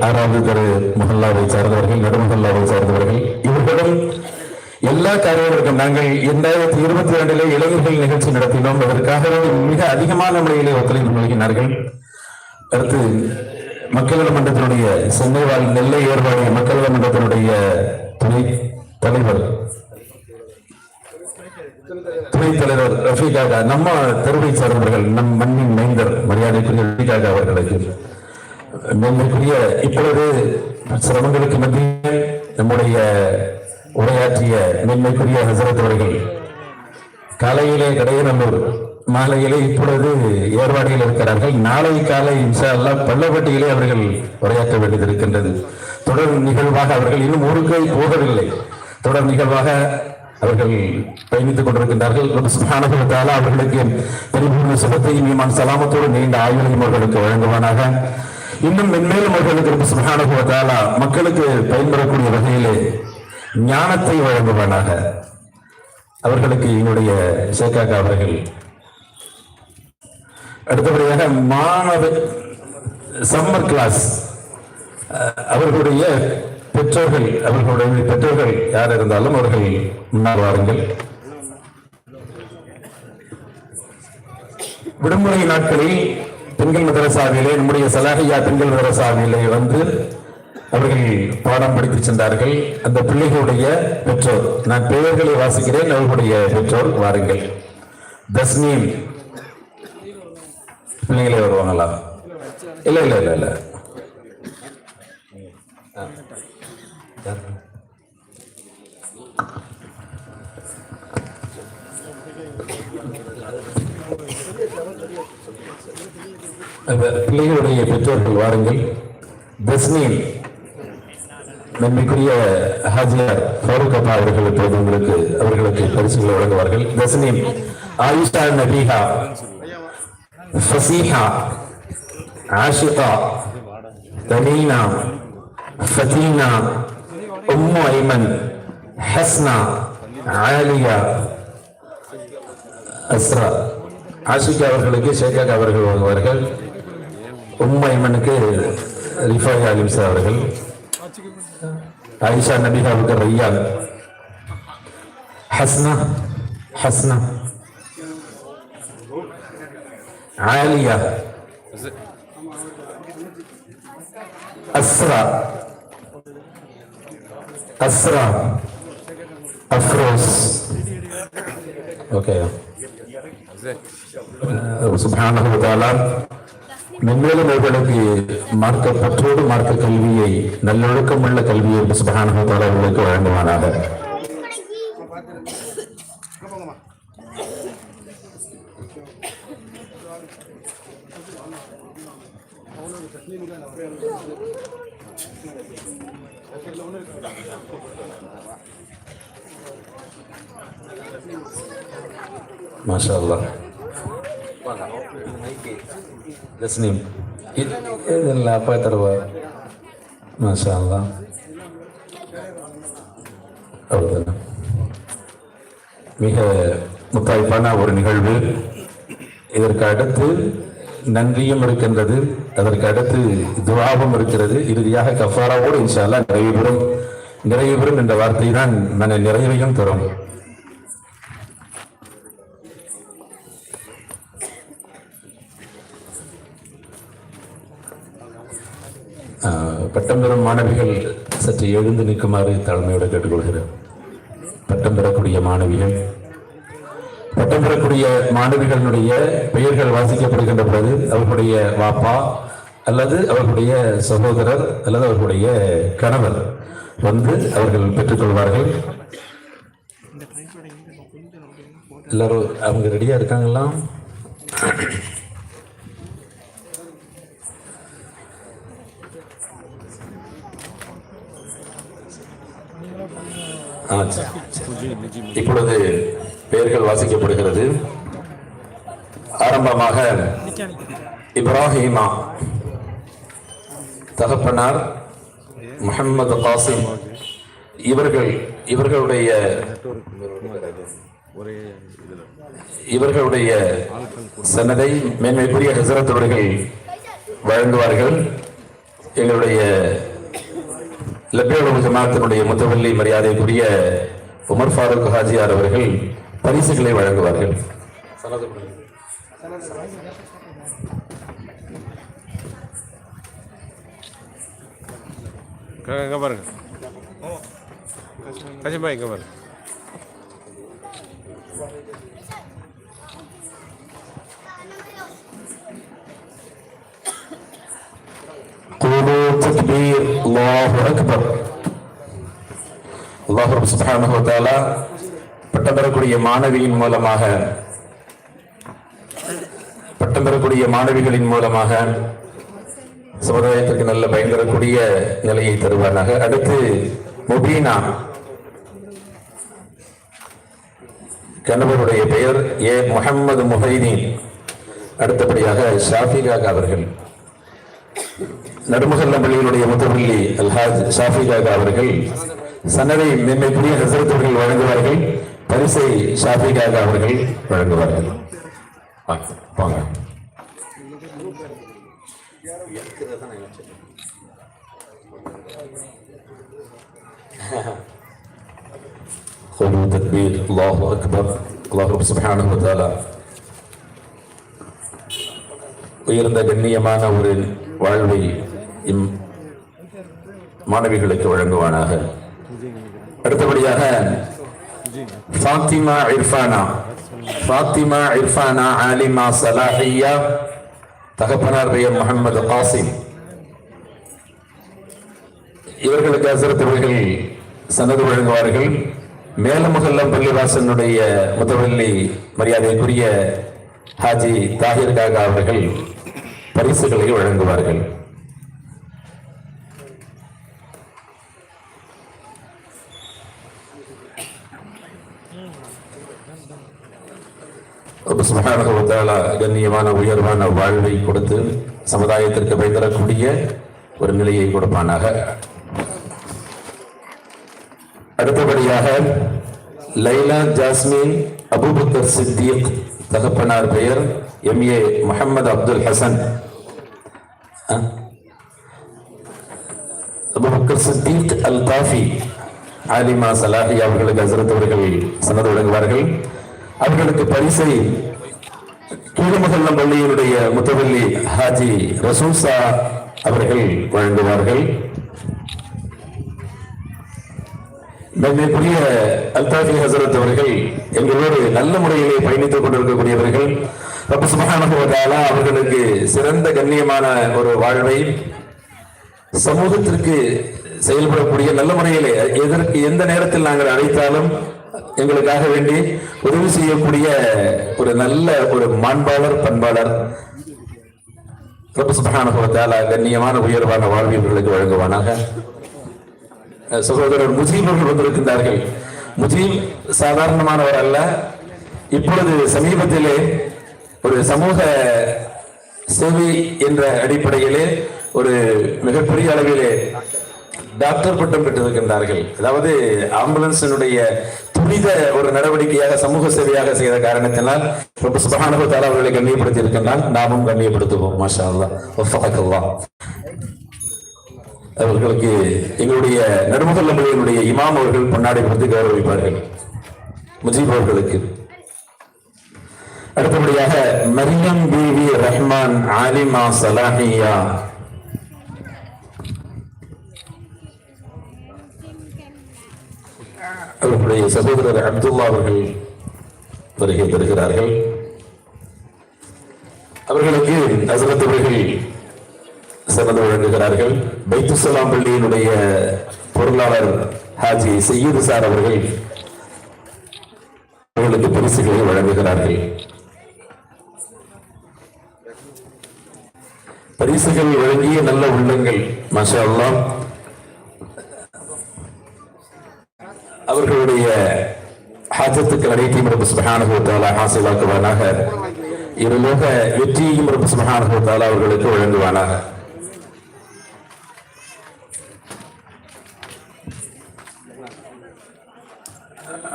ஆறாவது தெரு மஹல்லாவை சார்ந்தவர்கள் நடுமஹல்லாவை சார்ந்தவர்கள் இவர்களும் எல்லா காரியங்களுக்கும் நாங்கள் இரண்டாயிரத்தி இருபத்தி இரண்டிலே இளைஞர்கள் நிகழ்ச்சி நடத்தினோம். அதற்காக மிக அதிகமான முறையிலே ஒத்துழைப்பு நல்கினார்கள் அடுத்து மக்கள் நல மன்றத்தினுடைய சென்னை வாழ் நெல்லை ஏற்பாடு மக்கள் நல மன்றத்தினுடைய துணை தலைவர் துணைத் தலைவர் ரஃபீகாக நம்ம தெருவை சார்ந்தவர்கள் நம் மண்ணின் மைந்தர் மரியாதைக்குரிய ரஃபீகாக அவர்களுக்கு மேன்மைக்குரிய இப்பொழுது சிரமங்களுக்கு மத்தியில் நம்முடைய உரையாற்றிய நன்மைக்குரிய ஹசரத் அவர்கள் காலையிலே கடையநல்லூர் மாலையிலே இப்பொழுது ஏர்வாடியில் இருக்கிறார்கள். நாளை காலை இன்ஷா அல்லாஹ் பள்ளப்பட்டியிலே அவர்கள் உரையாற்ற வேண்டியது இருக்கின்றது. தொடர் நிகழ்வாக அவர்கள் இன்னும் ஒரு கை போகவில்லை. தொடர் நிகழ்வாக அவர்கள் பயணித்துக் கொண்டிருக்கின்றார்கள். ரப்பு அவர்களுக்கு பரிபூர்ண சுகத்தையும் ஈமான் சலாமத்தோடு நீண்ட ஆய்வுகளையும் அவர்களுக்கு வழங்குவானாக. இன்னும் மென்மேலும் அவர்களுக்கு ரப்பு சுப்ஹானஹு மக்களுக்கு பயன்பெறக்கூடிய வகையிலே ஞானத்தை வழங்குவானாக. அவர்களுக்கு என்னுடைய சேகாக்கா அவர்கள். அடுத்தபடியாக மாணவ சம்மர் கிளாஸ். அஹ், அவர்களுடைய பெற்றோர்கள் அவர்களுடைய பெற்றோர்கள் யார் இருந்தாலும் அவர்கள் முன்னால் வாருங்கள். விடுமுறை நாட்களில் பெண்கள் மதரசாவிலே நம்முடைய சலாகையா பெண்கள் மதரசாவிலே வந்து அவர்கள் பாடம் படித்து சென்றார்கள். அந்த பிள்ளைகளுடைய பெற்றோர் நான் பெயர்களை வாசிக்கிறேன் அவர்களுடைய பெற்றோர் வாருங்கள். தஸ்னீம் ஆயிஷா நபீஹா ஃபசீஹா ஆஷிகா தமீனா ஃபதீனா உம்மு ஐமன் ஹஸ்னா ஆலியா அஸ்ரா ஆஷிகா அவர்களுக்கு ஷேகாக் அவர்கள் வாங்குவார்கள் உம்மு ஐமனுக்கு ரிஃபாய் அலிம்சா அவர்கள் ஆயிஷா நபிகாவுக்கு ரையான் ஹஸ்னா ஹஸ்னா عالية أسرى أسرى أفروس أوكي சுப்ஹானஹு வ தஆலா மென்மேலும் அவர்களுக்கு மார்க்க பற்றோடு மார்க்க கல்வியை நல்லொழுக்கம் உள்ள கல்வியை சுப்ஹானஹு வ தஆலா அவர்களுக்கு வழங்குவானாக மாஷா அல்லாஹ் தஸ்னீம் இது இல்லை அப்பா தருவா மாஷா அல்லாஹ் அவ்வளோதான் மிக முத்தாய்ப்பான ஒரு நிகழ்வு இதற்கு அடுத்து நன்றியும் இருக்கின்றது அதற்கு அடுத்து துவாபம் இருக்கிறது. இறுதியாக கஃபாராவோடு இன்ஷால்லா அல்லாஹ் நிறைவு பெறும் நிறைவு பெறும் என்ற வார்த்தை தான் மன நிறைவையும் தரும். ஆஹ், பட்டம் பெறும் மாணவிகள் சற்று எழுந்து நிற்குமாறு தாழ்மையோடு கேட்டுக்கொள்கிறேன். பட்டம் பெறக்கூடிய மாணவிகள் பட்டம் பெறக்கூடிய மாணவிகளுடைய பெயர்கள் வாசிக்கப்படுகின்ற பொழுது அவர்களுடைய வாப்பா அல்லது அவர்களுடைய சகோதரர் அல்லது அவர்களுடைய கணவர் வந்து அவர்கள் பெற்றுக்கொள்வார்கள். எல்லாரும் அவங்க ரெடியா இருக்காங்களா? இப்பொழுது பெயர்கள் வாசிக்கப்படுகிறது. ஆரம்பமாக இப்ராஹிமா தகப்பனார் முகமது காசிம் இவர்கள் இவர்களுடைய இவர்களுடைய சன்னதை மேன்மைக்குரிய ஹசரத் அவர்கள் வழங்குவார்கள். எங்களுடைய லப்பியோட ஜமாத்தினுடைய முத்தவல்லி மரியாதைக்குரிய உமர் ஃபாரூக் ஹாஜியார் அவர்கள் பரிசுகளை வழங்குவார்கள் இங்கே பாருங்க கசிம்பா இங்கே பாருங்க قولوا تكبير الله أكبر அல்லாஹ் ரப் சுப்ஹானஹு வ தஆலா பட்டம் பெறக்கூடிய மாணவியின் மூலமாக பட்டம் பெறக்கூடிய மாணவிகளின் மூலமாக சமுதாயத்திற்கு நல்ல பயன் தரக்கூடிய நிலையை தருவானாக. அடுத்து முபீனா. கணவருடைய பெயர் ஏ. முகமது முஹைதீன். அடுத்தபடியாக ஷாஃபிகாக் அவர்கள். நடுமுகல்ல பள்ளியினுடைய முத்தபள்ளி அல்ஹாஜ் ஷாஃபிகாக் அவர்கள். சன்னதை மென்மை ஹசரத் அவர்கள் வழங்குவார்கள். பரிசை ஷாஃபி காகா அவர்கள் வழங்குவார்கள் ஆ, வாங்க خذوا تكبير الله اكبر الله رب سبحانه وتعالى உயர்ந்த கண்ணியமான ஒரு வாழ்வை இம் மாணவிகளுக்கு வழங்குவானாக அடுத்தபடியாக ஃபாத்திமா இர்ஃபானா. ஃபாத்திமா இர்ஃபானா ஆலிமா சலாஹியா. தகப்பனார் பெயர் முகமது காசிம். இவர்களுக்கு அசரத் அவர்கள் சனது வழங்குவார்கள். மேலமுகல்லம் பள்ளிவாசனுடைய முத்தவல்லி மரியாதைக்குரிய ஹாஜி தாகிர் காகா அவர்கள் பரிசுகளை வழங்குவார்கள். ரப்ப சுப்ஹானஹு கண்ணியமான உயர்வான வாழ்வை கொடுத்து சமுதாயத்திற்கு பயந்தரக்கூடிய ஒரு நிலையை கொடுப்பானாக. அடுத்தபடியாக லைலா ஜாஸ்மின் அபுபக்கர் சித்திக் தகப்பனார் பெயர் எம். ஏ. முகமது அப்துல் ஹசன். அஹ்? சித்திக் அல் காஃபி ஆலிமா சலாஹி அவர்களுக்கு ஹசரத் அவர்கள் சனது வழங்குவார்கள். அவர்களுக்கு பரிசை கீழமகல்லம் பள்ளியினுடைய முத்தவல்லி ஹாஜி ரசூசா அவர்கள் வழங்குவார்கள். நம்முடைய அல்தாஃபி ஹசரத் அவர்கள் எங்களோடு நல்ல முறையிலே பயணித்துக் கொண்டிருக்கக்கூடியவர்கள். ரப்ப சுப்ஹானஹு அவர்களுக்கு சிறந்த கண்ணியமான ஒரு வாழ்வை சமூகத்திற்கு செயல்படக்கூடிய நல்ல முறையிலே எதற்கு எந்த நேரத்தில் நாங்கள் அழைத்தாலும் எங்களுக்காக வேண்டி உதவி செய்யக்கூடிய ஒரு நல்ல ஒரு மாண்பாளர் பண்பாளர் கண்ணியமான உயர்வான வாழ்வியவர்களுக்கு வழங்குவானாக. சகோதரர் முஜீப் அவர்கள் வந்திருக்கின்றார்கள். முஜீப் சாதாரணமானவர் அல்ல. இப்பொழுது சமீபத்திலே ஒரு சமூக சேவை என்ற அடிப்படையிலே ஒரு மிகப்பெரிய அளவிலே டாக்டர் பட்டம் பெற்றிருக்கின்றார்கள். அதாவது ஆம்புலன்ஸினுடைய புனித ஒரு நடவடிக்கையாக சமூக சேவையாக செய்த காரணத்தினால் ரொம்ப சுபகானு தாலா அவர்களை கண்ணியப்படுத்தி இருக்கின்றால் நாமும் கண்ணியப்படுத்துவோம். மாஷா அல்லா அவர்களுக்கு எங்களுடைய நடுமுகல் நம்மளுடைய இமாம் அவர்கள் பொன்னாடை கொடுத்து கௌரவிப்பார்கள். முஜீப் அவர்களுக்கு. அடுத்தபடியாக மரியம் பிவி ரஹ்மான் ஆலிமா சலாஹியா. அவர்களுடைய சகோதரர் அப்துல்லா அவர்கள் வருகை தருகிறார்கள். அவர்களுக்கு ஹசரத் அவர்கள் சிறந்து வழங்குகிறார்கள். பைத்துசலாம் பள்ளியினுடைய பொருளாளர் ஹாஜி சையீது சார் அவர்கள் அவர்களுக்கு பரிசுகளை வழங்குகிறார்கள். பரிசுகள் வழங்கிய நல்ல உள்ளங்கள் மாஷா அல்லாஹ். அவர்களுடைய ஹாஜத்துக்கள் அனைத்தையும் ரப்பு சுபஹானஹு ஹாசிலாக்குவானாக இருலோக வெற்றியையும் ரப்பு சுபஹானஹு அவர்களுக்கு வழங்குவானாக.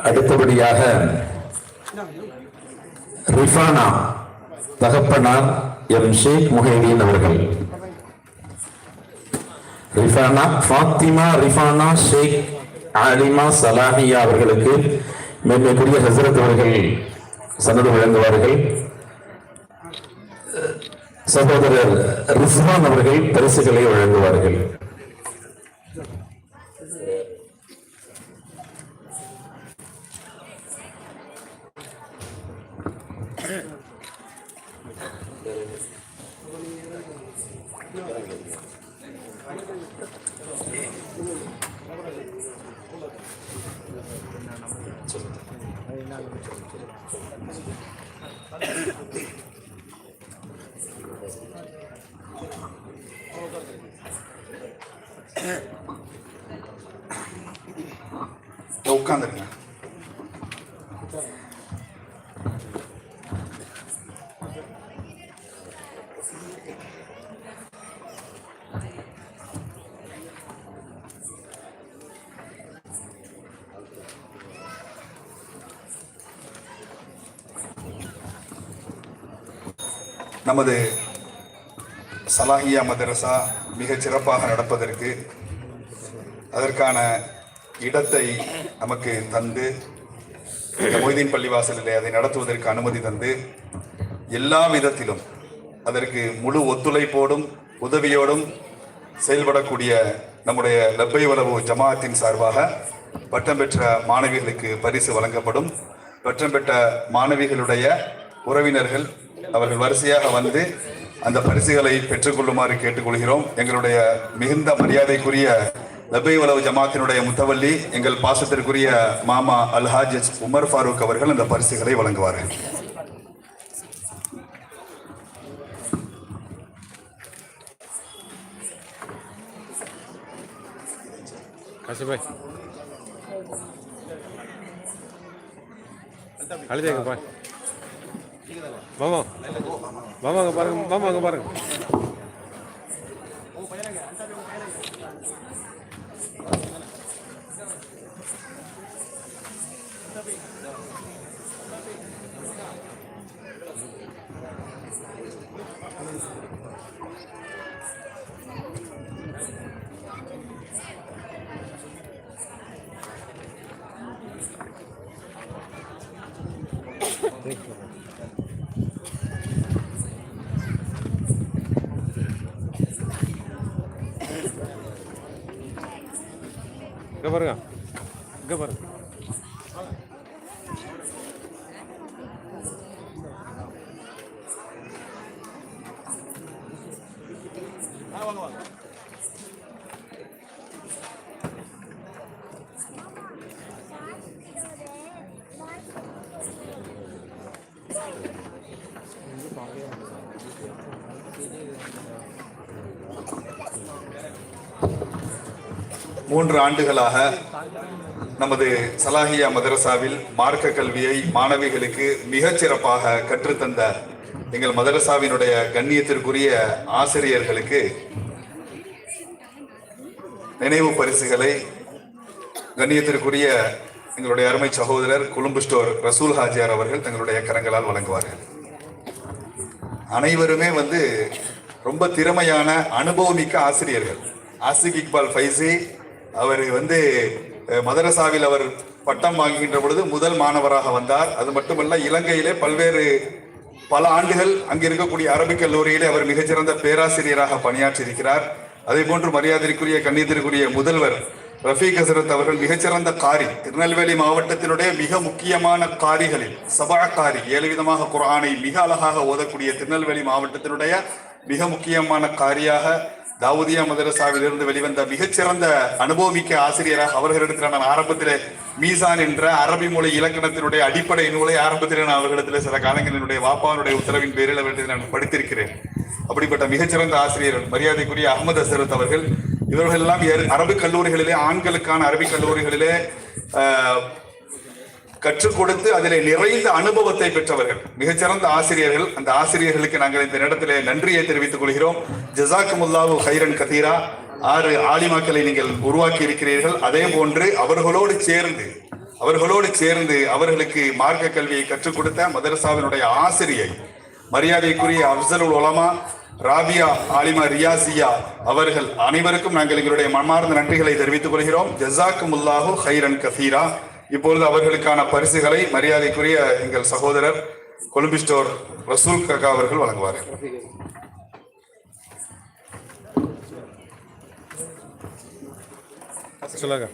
அடுத்தபடியாக ரிஃபானா தகப்பனார் எம் ஷேக் முஹைதீன் அவர்கள். ரிஃபானா ஃபாத்திமா ரிஃபானா ஷேக் ஆலிமா சலாஹியா அவர்களுக்கு மேன்மைக்குரிய ஹசரத் அவர்கள் சன்னது வழங்குவார்கள். சகோதரர் ரிஸ்வான் அவர்கள் பரிசுகளை வழங்குவார்கள். உட்காந்துருங்க. நமது சலாஹியா மதரசா மிகச் சிறப்பாக நடப்பதற்கு அதற்கான இடத்தை நமக்கு தந்து மொய்தீன் பள்ளிவாசலிலே அதை நடத்துவதற்கு அனுமதி தந்து எல்லா விதத்திலும் அதற்கு முழு ஒத்துழைப்போடும் உதவியோடும் செயல்படக்கூடிய நம்முடைய லப்பை உறவு ஜமாத்தின் சார்பாக பட்டம் பெற்ற மாணவிகளுக்கு பரிசு வழங்கப்படும். பட்டம் பெற்ற மாணவிகளுடைய உறவினர்கள் அவர்கள் வரிசையாக வந்து அந்த பரிசுகளை பெற்றுக்கொள்ளுமாறு கேட்டுக்கொள்கிறோம். எங்களுடைய மிகுந்த மரியாதைக்குரிய லபை உலவு ஜமாத்தினுடைய முத்தவல்லி எங்கள் பாசத்திற்குரிய மாமா அல்ஹாஜ் உமர் ஃபாரூக் அவர்கள் அந்த பரிசுகளை வழங்குவார்கள். காசி அழுதேங்க பாய் பாருங்க. பாருங்க இங்கே பாருங்க இங்கே பாருங்க மூன்று ஆண்டுகளாக நமது சலாஹியா மதரசாவில் மார்க்க கல்வியை மாணவிகளுக்கு மிகச்சிறப்பாக கற்றுத்தந்த எங்கள் மதரசாவினுடைய கண்ணியத்திற்குரிய ஆசிரியர்களுக்கு நினைவு பரிசுகளை கண்ணியத்திற்குரிய எங்களுடைய அருமை சகோதரர் கொழும்பு ஸ்டோர் ரசூல் ஹாஜியார் அவர்கள் தங்களுடைய கரங்களால் வழங்குவார்கள். அனைவருமே வந்து ரொம்ப திறமையான அனுபவமிக்க ஆசிரியர்கள். ஆசிக் இக்பால் ஃபைசி அவர் வந்து மதரசாவில் அவர் பட்டம் வாங்குகின்ற பொழுது முதல் மாணவராக வந்தார். அது மட்டுமல்ல இலங்கையிலே பல்வேறு பல ஆண்டுகள் அங்கே இருக்கக்கூடிய அரபிக் கல்லூரியிலே அவர் மிகச்சிறந்த பேராசிரியராக பணியாற்றியிருக்கிறார். அதே போன்று மரியாதைக்குரிய கண்ணியத்திற்குரிய முதல்வர் ரஃபீக் ஹசரத் அவர்கள் மிகச்சிறந்த காரி. திருநெல்வேலி மாவட்டத்தினுடைய மிக முக்கியமான காரிகளில் சபா காரி ஏழு விதமாக குர்ஆனை மிக அழகாக ஓதக்கூடிய திருநெல்வேலி மாவட்டத்தினுடைய மிக முக்கியமான காரியாக தாவூதியா மதரசாவிலிருந்து வெளிவந்த மிகச்சிறந்த அனுபவமிக்க ஆசிரியராக அவர்களிடத்தில் நான் ஆரம்பத்திலே மீசான் என்ற அரபி மொழி இலக்கணத்தினுடைய அடிப்படை நூலை ஆரம்பத்திலே நான் அவர்களிடத்தில் சில காலங்களினுடைய வாப்பானுடைய உத்தரவின் பேரில் அவர்களிடத்தில் நான் படித்திருக்கிறேன். அப்படிப்பட்ட மிகச்சிறந்த ஆசிரியர்கள் மரியாதைக்குரிய அகமது அசரத் அவர்கள் இவர்கள் எல்லாம் அரபு கல்லூரிகளிலே ஆண்களுக்கான அரபிக் கல்லூரிகளிலே கற்றுக் கொடுத்து அதிலே நிறைந்த அனுபவத்தை பெற்றவர்கள். மிகச்சிறந்த ஆசிரியர்கள். அந்த ஆசிரியர்களுக்கு நாங்கள் இந்த இடத்திலே நன்றியை தெரிவித்துக் கொள்கிறோம். ஜசாக்குமுல்லாவு ஹைரன் கதீரா. ஆறு ஆலிமாக்களை நீங்கள் உருவாக்கி இருக்கிறீர்கள். அதே போன்று அவர்களோடு சேர்ந்து அவர்களோடு சேர்ந்து அவர்களுக்கு மார்க்க கல்வியை கற்றுக் கொடுத்த மதரசாவினுடைய ஆசிரியை மரியாதைக்குரிய அப்சலுல் உலமா ராபியா ஆலிமா ரியாசியா அவர்கள் அனைவருக்கும் நாங்கள் எங்களுடைய மனமார்ந்த நன்றிகளை தெரிவித்துக் கொள்கிறோம். ஜசாக்குமுல்லாஹு ஹைரன் கசீரா இப்பொழுது அவர்களுக்கான பரிசுகளை மரியாதைக்குரிய எங்கள் சகோதரர் கொழும்பு ஸ்டோர் ரசூல் கக்கா அவர்கள் வழங்குவார்கள் சொல்லுங்க.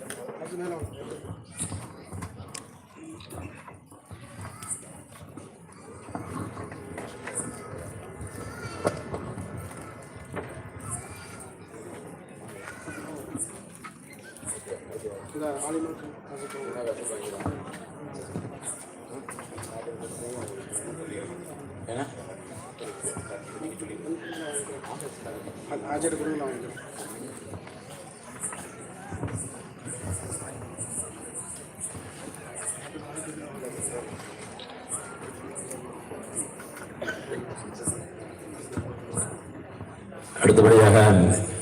அடுத்தபடியாக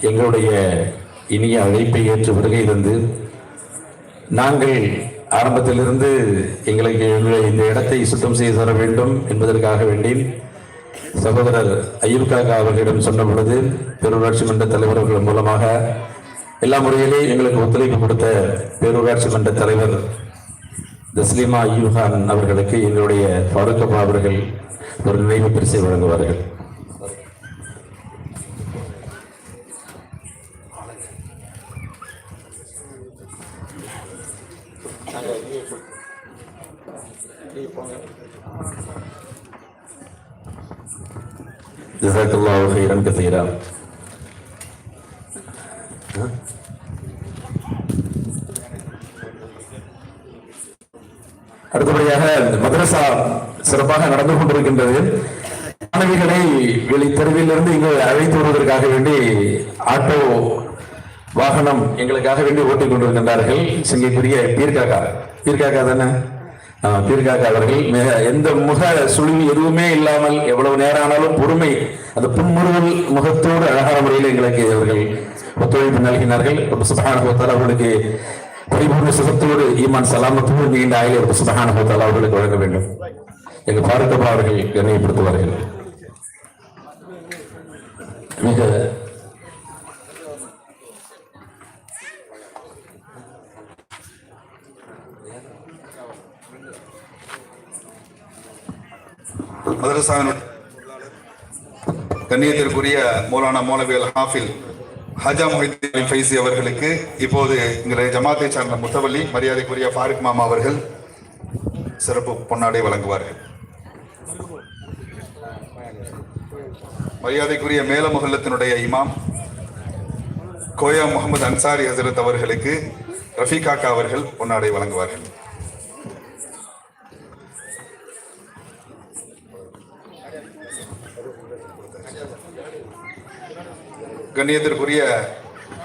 எங்களுடைய இனிய அழைப்பை ஏற்று வருகை தந்து நாங்கள் ஆரம்பத்திலிருந்து எங்களுக்கு எங்களுடைய இந்த இடத்தை சுத்தம் செய்து தர வேண்டும் என்பதற்காக வேண்டி சகோதரர் ஐயூப் காக்கா அவர்களிடம் சொன்ன பொழுது பேரூராட்சி மன்ற தலைவர்கள் மூலமாக எல்லா முறையிலே எங்களுக்கு ஒத்துழைப்பு கொடுத்த பேரூராட்சி மன்ற தலைவர் தஸ்லிமா ஐயூகான் அவர்களுக்கு எங்களுடைய ஃபாரூக் அவர்கள் ஒரு நினைவு பரிசை வழங்குவார்கள். جزاك الله خيرا كثيرا அடுத்தபடியாக இந்த மதரசா சிறப்பாக நடந்து கொண்டிருக்கின்றது மாணவிகளை வெளி தெருவிலிருந்து இங்கு அழைத்து வருவதற்காக வேண்டி ஆட்டோ வாகனம் எங்களுக்காக வேண்டி ஓட்டிக் கொண்டிருக்கின்றார்கள் சிங்கைக்குரிய பீர்காக்கா பீர்காக்கா தானே தீர்காக்க அவர்கள் மிக எந்த முக சுழிவு எதுவுமே இல்லாமல் எவ்வளவு நேரம் ஆனாலும் பொறுமை அந்த புன்முறுவல் முகத்தோடு அழகான முறையில் எங்களுக்கு அவர்கள் ஒத்துழைப்பு நல்கினார்கள். ரொம்ப சுபஹான ஹோத்தால் அவர்களுக்கு பரிபூர்ண சுகத்தோடு ஈமான் சலாமத்தோடு நீண்ட ஆயுள் ரொம்ப சுபஹான அவர்களுக்கு வழங்க வேண்டும். எங்க பாரதப்பா அவர்கள் நினைவுபடுத்துவார்கள் மிக மதரசாவினுடைய கண்ணியத்திற்குரிய மௌலானா மௌலவி ஹாஃபில் ஹஜா மொஹிதீன் ஃபைசி அவர்களுக்கு இப்போது எங்களுடைய ஜமாத்தை சார்ந்த முத்தவல்லி மரியாதைக்குரிய ஃபாரிக் மாமா அவர்கள் சிறப்பு பொன்னாடை வழங்குவார்கள். மரியாதைக்குரிய மேல முகல்லத்தினுடைய இமாம் கோயா முகமது அன்சாரி ஹசரத் அவர்களுக்கு ரஃபீகாக்கா அவர்கள் பொன்னாடை வழங்குவார்கள். கண்ணியத்திற்குரிய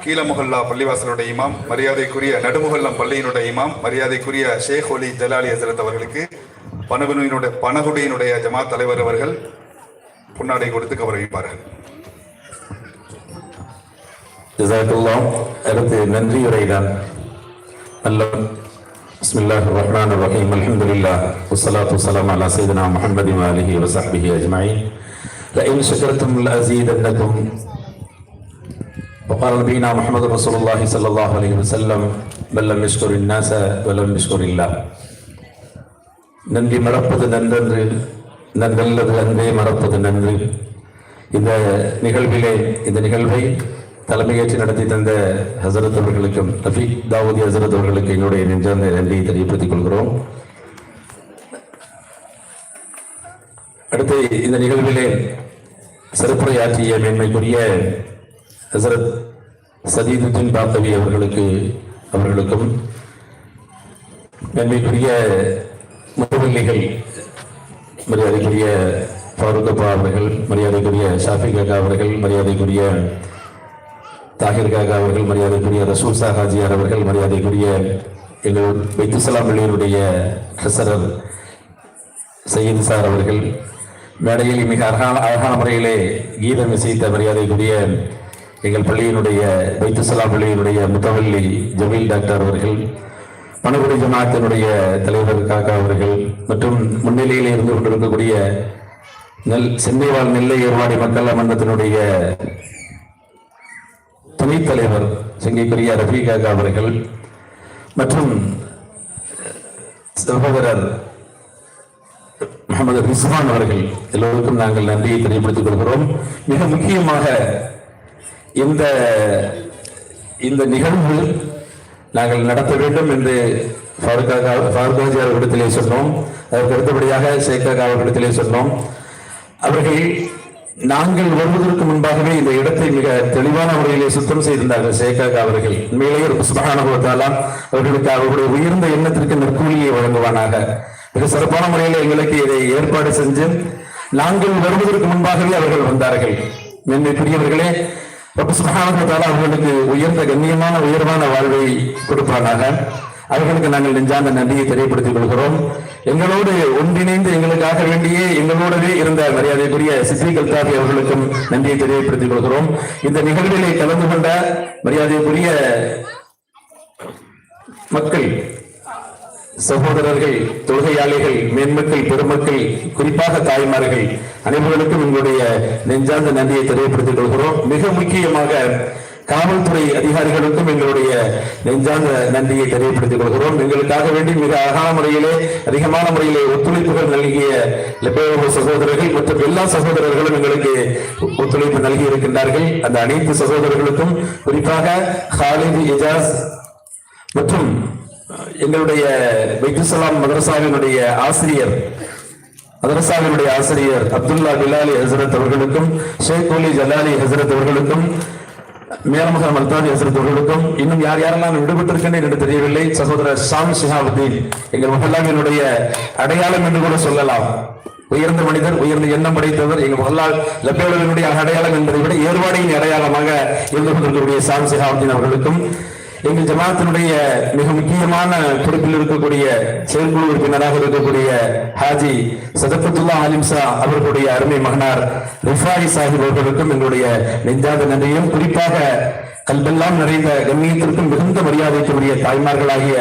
கீழமுகல்லா பள்ளிவாசலுடைய இமாம் மரியாதைக்குரிய நடுமுகல்லாம் பள்ளியினுடைய இமாம் மரியாதைக்குரிய ஷேக் ஒலி ஜலாலி ஹசரத் அவர்களுக்கு பனகுனுடைய பனகுடியினுடைய ஜமாத் தலைவர் அவர்கள் புன்னாடை கொடுத்து கௌரவிப்பார்கள். அடுத்து நன்றி தான் நல்ல பிஸ்மில்லாஹ் ரஹ்மான் ரஹீம் அல்ஹம்துலில்லா வஸ்ஸலாத்து வஸ்ஸலாமு அலா சையதினா முஹம்மதின் வ அலிஹி வ ஸஹ்பிஹி அஜ்மஈன் லஇன் وقال نبينا محمد رسول الله صلى الله عليه وسلم بل لم يشكر الناس ولم يشكر الله நன்றி மறப்பது நன்றன்று நன்றல்லது அன்றே மறப்பது நன்று இந்த நிகழ்விலே இந்த நிகழ்வை தலைமையேற்று நடத்தி தந்த ஹசரத் அவர்களுக்கும் ரஃபீக் தாவூதி ஹசரத் அவர்களுக்கு எங்களுடைய நெஞ்சார்ந்த நன்றியை தெரியப்படுத்திக் கொள்கிறோம் அடுத்து இந்த நிகழ்விலே சிறப்புரையாற்றிய மேன்மைக்குரிய ஹசரத் சதீதுத்தின் பாத்தவி அவர்களுக்கு அவர்களுக்கும் நன்மைக்குரிய முத்தவல்லிகள் மரியாதைக்குரிய ஃபாரூக்கப்பா அவர்கள் மரியாதைக்குரிய ஷாஃபி காக்கா அவர்கள் மரியாதைக்குரிய தாகிர் காக்கா அவர்கள் மரியாதைக்குரிய ரசூல் சாஹாஜியார் அவர்கள் மரியாதைக்குரிய எங்கள் வைத்துசலாம் பள்ளியினுடைய ட்ரெஸரர் சையீத் சார் அவர்கள் மேடையில் மிக அழகான அழகான முறையிலே கீதம் இசைத்த மரியாதைக்குரிய எங்கள் பள்ளியினுடைய வைத்தியசலா பள்ளியினுடைய முத்தவல்லி ஜமீல் டாக்டர் அவர்கள் பணகுடி ஜமாத்தினுடைய தலைவர் காக்கா அவர்கள் மற்றும் முன்னிலையில் இருந்து கொண்டிருக்கக்கூடிய நெல் சென்னைவாழ் நெல்லை ஏர்வாடி மக்கள் மன்றத்தினுடைய துணைத் தலைவர் செங்கைக்குரிய காக்கா அவர்கள் மற்றும் சகோதரர் முகமது ரிஸ்வான் அவர்கள் எல்லோருக்கும் நாங்கள் நன்றியை தெரியப்படுத்திக் கொள்கிறோம். மிக முக்கியமாக இந்த இந்த நிகழ்வு நாங்கள் நடத்த வேண்டும் என்று ஃபாருக்காக ஃபாருக்காஜி அவர்களிடத்திலே சொன்னோம். அதற்கு அடுத்தபடியாக ஷேக்காக அவர்களிடத்திலே சொன்னோம். அவர்கள் நாங்கள் வருவதற்கு முன்பாகவே இந்த இடத்தை மிக தெளிவான முறையிலே சுத்தம் செய்திருந்தார்கள் ஷேக்காக அவர்கள். உண்மையிலேயே ஒரு சுபகானுபவத்தாலா அவர்களுக்கு அவர்களுடைய உயர்ந்த எண்ணத்திற்கு நற்கூலியை வழங்குவானாக. மிக சிறப்பான முறையில் எங்களுக்கு இதை ஏற்பாடு செஞ்சு நாங்கள் வருவதற்கு முன்பாகவே அவர்கள் வந்தார்கள். மென்மைக்குரியவர்களே பெரியவர்களே சுப்ஹானஹு அவர்களுக்கு உயர்ந்த கண்ணியமான உயர்வான வாழ்வை கொடுப்பானாக. அவர்களுக்கு நாங்கள் நெஞ்சார்ந்த நன்றியை தெரியப்படுத்திக் கொள்கிறோம். எங்களோடு ஒன்றிணைந்து எங்களுக்காக வேண்டியே எங்களோடவே இருந்த மரியாதைக்குரிய சிசி கல்தாபி அவர்களுக்கும் நன்றியை தெரியப்படுத்திக் கொள்கிறோம். இந்த நிகழ்விலே கலந்து கொண்ட மரியாதைக்குரிய மக்கள் சகோதரர்கள் தொழுகையாளிகள் மேன்மக்கள் பெருமக்கள் குறிப்பாக தாய்மார்கள் அனைவர்களுக்கும் எங்களுடைய நெஞ்சார்ந்த நன்றியை தெரியப்படுத்திக் கொள்கிறோம். மிக முக்கியமாக காவல்துறை அதிகாரிகளுக்கும் எங்களுடைய நெஞ்சார்ந்த நன்றியை தெரியப்படுத்திக் கொள்கிறோம். எங்களுக்காக வேண்டி மிக அழகான முறையிலே அதிகமான முறையிலே ஒத்துழைப்புகள் நல்கிய லெப்பேவோ சகோதரர்கள் மற்றும் எல்லா சகோதரர்களும் எங்களுக்கு ஒத்துழைப்பு நல்கி இருக்கின்றார்கள் அந்த அனைத்து சகோதரர்களுக்கும் குறிப்பாக ஹாலித் இஜாஸ் மற்றும் எங்களுடைய பைத்துசலாம் மதரசாவினுடைய ஆசிரியர் மதரசாவினுடைய ஆசிரியர் அப்துல்லா பிலாலி ஹசரத் அவர்களுக்கும் ஷேக் அலி ஜலாலி ஹசரத் அவர்களுக்கும் மேலமகன் மல்தானி ஹசரத் அவர்களுக்கும் இன்னும் யார் யாரெல்லாம் விடுபட்டிருக்கேன் என்று தெரியவில்லை சகோதரர் ஷாம் ஷிஹாபுதீன் எங்கள் மஹல்லாவினுடைய அடையாளம் என்று கூட சொல்லலாம். உயர்ந்த மனிதர் உயர்ந்த எண்ணம் படைத்தவர் எங்கள் மகல்லால் லப்பேவலினுடைய அடையாளம் என்பதை விட ஏர்வாடியின் அடையாளமாக இருந்து கொண்டிருக்கக்கூடிய ஷாம் ஷிஹாபுதீன் அவர்களுக்கும் எங்கள் ஜமாத்தினுடைய மிக முக்கியமான பொறுப்பில் இருக்கக்கூடிய செயற்குழு உறுப்பினராக இருக்கக்கூடிய ஹாஜி சதபத்துல்லா ஆலிம்சா அவர்களுடைய அருமை மகனார் ரிஃபாயி சாஹிப் அவர்களுக்கும் எங்களுடைய நெஞ்சாத நன்றியும். குறிப்பாக கல்வெல்லாம் நிறைந்த கண்ணியத்திற்கும் மிகுந்த மரியாதைக்குரிய தாய்மார்களாகிய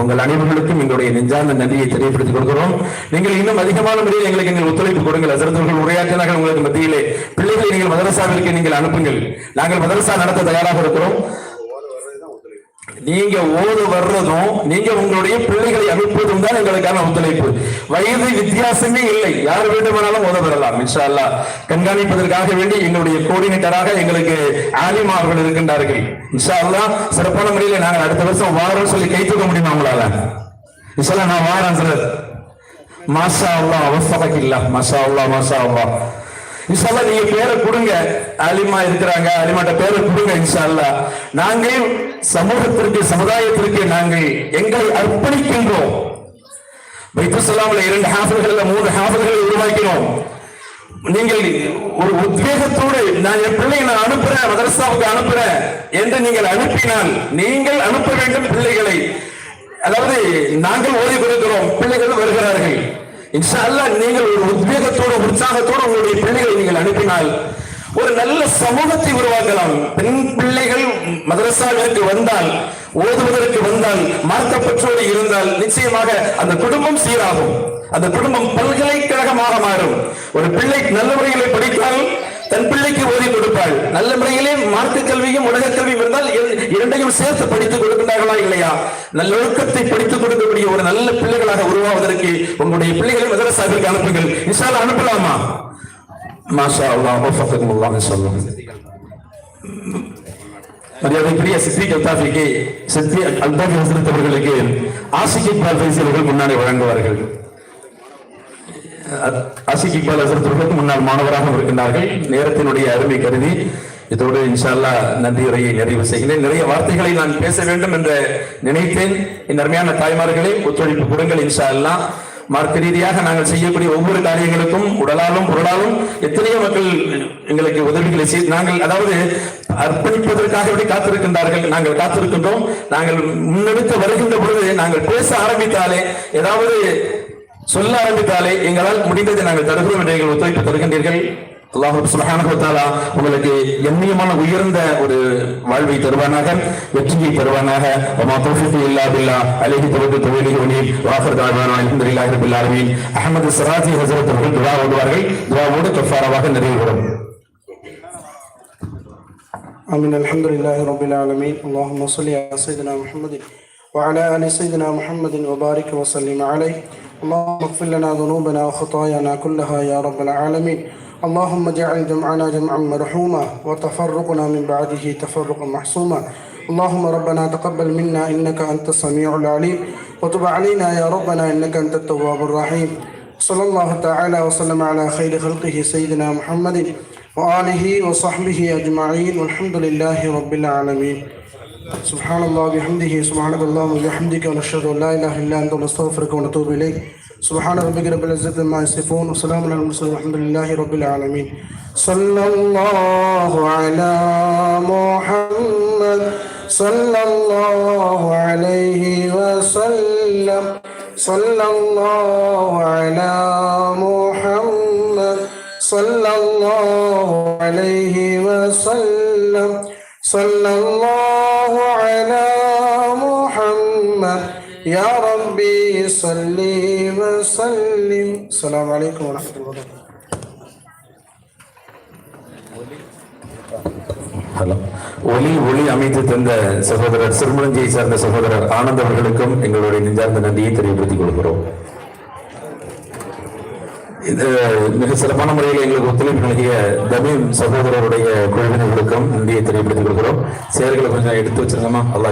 உங்கள் அனைவர்களுக்கும் எங்களுடைய நெஞ்சார்ந்த நன்றியை தெரியப்படுத்திக் கொள்கிறோம். நீங்கள் இன்னும் அதிகமான முறையில் எங்களுக்கு நீங்கள் ஒத்துழைப்பு கொடுங்கள். அசரத்தவர்கள் உரையாற்றினார்கள் உங்களுக்கு மத்தியிலே பிள்ளைகளை நீங்கள் மதரசாவிற்கு நீங்கள் அனுப்புங்கள். நாங்கள் மதரசா நடத்த தயாராக இருக்கிறோம். நீங்க ஓடு வர்றதும் நீங்க உங்களுடைய பிள்ளைகளை அனுப்புவதும் தான் எங்களுக்கான ஒத்துழைப்பு. வயது வித்தியாசமே இல்லை. யார் வேண்டுமானாலும் ஓத பெறலாம் இன்ஷா அல்லா கண்காணிப்பதற்காக வேண்டி எங்களுடைய கோஆர்டினேட்டராக எங்களுக்கு ஆலிமா அவர்கள் இருக்கின்றார்கள். இன்ஷா அல்லாஹ் சிறப்பான முறையில் நாங்கள் அடுத்த வருஷம் வாரம் சொல்லி கை தூக்க முடியுமா உங்களால? இன்ஷா நான் வாரேன் சார் மாஷா அல்லாஹ் அவசரக்கு இல்ல மாஷா அல்லாஹ் மாஷா அல்லாஹ் இன்ஷால்லா நீங்க பேரை கொடுங்க. அலிமா இருக்கிறாங்க. அலிமாட்ட பேரை கொடுங்க இன்ஷால்லா நாங்கள் சமூகத்திற்கு சமுதாயத்திற்கு நாங்கள் எங்களை அர்ப்பணிக்கின்றோம். பைத்துசலாமில் இரண்டு ஹாஃபர்கள் மூன்று ஹாஃபர்களை உருவாக்கினோம். நீங்கள் ஒரு உத்வேகத்தோடு நான் என் பிள்ளையை நான் அனுப்புறேன் மதரசாவுக்கு அனுப்புறேன் என்று நீங்கள் அனுப்பினால் நீங்கள் அனுப்ப வேண்டும் பிள்ளைகளை. அதாவது நாங்கள் ஓதி கொடுக்கிறோம் பிள்ளைகள் வருகிறார்கள். இன்ஷா அல்லாஹ் நீங்கள் ஒரு உத்வேகத்தோடு உற்சாகத்தோடு உங்களுடைய பிள்ளைகளை நீங்கள் அனுப்பினால் ஒரு நல்ல சமூகத்தை உருவாக்கலாம். பெண் பிள்ளைகள் மதரசாவிற்கு வந்தால் ஓதுவதற்கு வந்தால் மார்க்கப்பற்றோடு இருந்தால் நிச்சயமாக அந்த குடும்பம் சீராகும். அந்த குடும்பம் பல்கலைக்கழகமாக மாறும். ஒரு பிள்ளை நல்ல முறைகளை படித்தால் தன் பிள்ளைக்கு ஓதி கொடுப்பாள். நல்ல முறையிலே மார்க்க கல்வியும் உலக கல்வியும் இருந்தால் இர- இரண்டையும் சேர்த்து படித்துக் கொடுக்கின்றார்களா இல்லையா? நல்லொழுக்கத்தை படித்துக் கொடுக்கக்கூடிய ஒரு நல்ல பிள்ளைகளாக உருவாவதற்கு உங்களுடைய பிள்ளைகளை மதரசாவிற்கு அனுப்புங்கள். இன்ஷால்லா அனுப்பலாமா? மாஷா அல்லாஹ் வஃபகக்கும் அல்லாஹ் மரியாதைக்குரிய சித்தி கல்தாஃபிக்கு சித்தி அல்தாஃபி ஹசரத் அவர்களுக்கு ஆசிக் இக்பால் அவர்கள் முன்னாடி வழங்குவார்கள். அசிக் இக்பால் ஹசரத் முன்னாள் மாணவராக இருக்கின்றார்கள். நேரத்தினுடைய அருமை கருதி இதோடு இன்ஷா அல்லாஹ் நன்றியுரையை நிறைவு செய்கிறேன். நிறைய வார்த்தைகளை நான் பேச வேண்டும் என்று நினைத்தேன். இந்த அருமையான தாய்மார்களே ஒத்துழைப்பு கொடுங்கள் இன்ஷா மார்க்க ரீதியாக நாங்கள் செய்யக்கூடிய ஒவ்வொரு காரியங்களுக்கும் உடலாலும் பொருளாலும் எத்தனையோ மக்கள் எங்களுக்கு உதவிகளை செய்து நாங்கள் அதாவது அர்ப்பணிப்பதற்காக காத்திருக்கின்றார்கள். நாங்கள் காத்திருக்கின்றோம். நாங்கள் முன்னெடுத்து வருகின்ற பொழுது நாங்கள் பேச ஆரம்பித்தாலே ஏதாவது சொல்ல ஆரம்பித்தாலே எங்களால் முடிந்ததை நாங்கள் தருகிறோம் என்று எங்கள் ஒத்துழைப்பு தருகின்றீர்கள் அல்லாஹ் சுப்ஹானஹு வ தஆலா உங்களுக்கு எண்ணியமான உயர்ந்த ஒரு வாழ்வை தருவானாக வெற்றியை தருவானாக வமா தௌஃபீகி இல்லா பில்லாஹ் அலைஹி தவக்கல் தவீலி வனீல் வாஃபர் தஅவானா அல்ஹம்துலில்லாஹி ரப்பில் ஆலமீன் அஹ்மது சராஜி ஹஸரத் அவர்கள் துஆ ஓதுவார்கள் துஆவோடு கஃபாராவாக நிறைவு பெறும் آمين الحمد لله رب العالمين اللهم صل على سيدنا محمد وعلى آل سيدنا محمد وبارك وسلم عليه اللهم اغفر لنا ذنوبنا وخطايانا كلها يا رب العالمين. اللهم اجعل جمعنا جمعا مرحوما وتفرقنا من بعده تفرقا محسوما. اللهم ربنا تقبل منا إنك أنت السميع العليم. وتب علينا يا ربنا إنك أنت التواب الرحيم. صلى الله تعالى وسلم على خير خلقه سيدنا محمد وآله وصحبه أجمعين. والحمد لله رب العالمين. سبحان الله بحمده سبحانك اللهم وبحمدك ونشهد أن لا إله إلا أنت ونستغفرك ونتوب إليك سبحان ربك رب العزة عما يصفون وسلام على المرسلين والحمد لله رب العالمين صلى الله على محمد صلى الله عليه وسلم صلى الله على محمد صلى الله عليه وسلم صلى الله على محمد يا ربي صل وسلم السلام عليكم ورحمة الله وبركاته ஹலோ ஒலி ஒளி அமைத்து தந்த சகோதரர் சிறுமலஞ்சியை சார்ந்த சகோதரர் ஆனந்த் அவர்களுக்கும் எங்களுடைய நெஞ்சார்ந்த நன்றியை தெரியப்படுத்திக் கொள்கிறோம் இது மிக சிறப்பான முறையில் எங்களுக்கு ஒத்துழைப்பு நல்கிய தமிழ் சகோதரருடைய குழுவினர்களுக்கும் நன்றியை தெரியப்படுத்திக் கொடுக்கிறோம் செயல்களை கொஞ்சம் எடுத்து வச்சிருந்தோமா? அல்லா